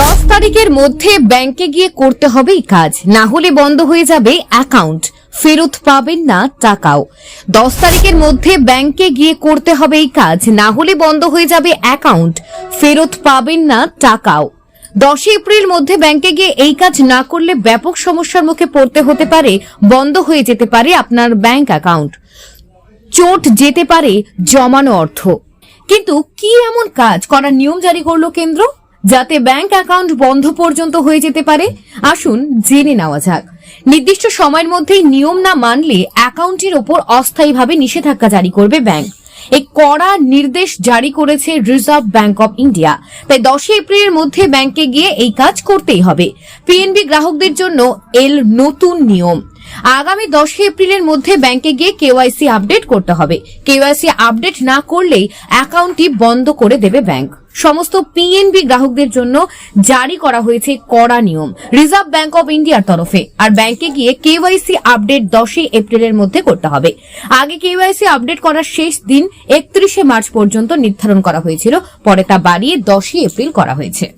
দশ তারিখের মধ্যে ব্যাংকে গিয়ে করতে হবে এই কাজ। না হলে বন্ধ হয়ে যাবে অ্যাকাউন্ট ফেরত পাবেন না টাকাও। দশ তারিখের মধ্যে ব্যাংকে গিয়ে করতে হবে এই কাজ। না হলে বন্ধ হয়ে যাবে অ্যাকাউন্ট ফেরত পাবেন না টাকাও। দশই এপ্রিল মধ্যে ব্যাংকে গিয়ে এই কাজ না করলে ব্যাপক সমস্যার মুখে পড়তে হতে পারে, বন্ধ হয়ে যেতে পারে আপনার ব্যাংক অ্যাকাউন্ট চোট যেতে পারে জমানো অর্থ। কিন্তু কি এমন কাজ করার নিয়ম জারি করল কেন্দ্র? যাতে ব্যাংক অ্যাকাউন্ট বন্ধ পর্যন্ত হয়ে যেতে পারে। আসুন জেনে নেওয়া যাক। নির্দিষ্ট সময়ের মধ্যেই নিয়ম না মানলে অ্যাকাউন্টের ওপর অস্থায়ীভাবে নিষেধাজ্ঞা জারি করবে ব্যাংক। এই কড়া নির্দেশ জারি করেছে রিজার্ভ ব্যাংক অব ইন্ডিয়া তাই দশই এপ্রিলের মধ্যে ব্যাংকে গিয়ে এই কাজ করতেই হবে। পিএনবি গ্রাহকদের জন্য এল নতুন নিয়ম। আগামী দশই এপ্রিলের মধ্যে ব্যাংকে গিয়ে কেওয়াইসি আপডেট করতে হবে। কেওয়াইসি আপডেট না করলেই অ্যাকাউন্টটি বন্ধ করে দেবে ব্যাংক। সমস্ত পিএনবি গ্রাহকদের জন্য জারি করা হয়েছে কড়া নিয়ম। রিজার্ভ ব্যাংক অব ইন্ডিয়ার তরফে। আর ব্যাংকে গিয়ে কেওয়াইসি আপডেট দশই এপ্রিলের মধ্যে করতে হবে। আগে কেওয়াইসি আপডেট করার শেষ দিন একত্রিশে মার্চ পর্যন্ত নির্ধারণ করা হয়েছিল। পরে তা বাড়িয়ে দশই এপ্রিল করা হয়েছে।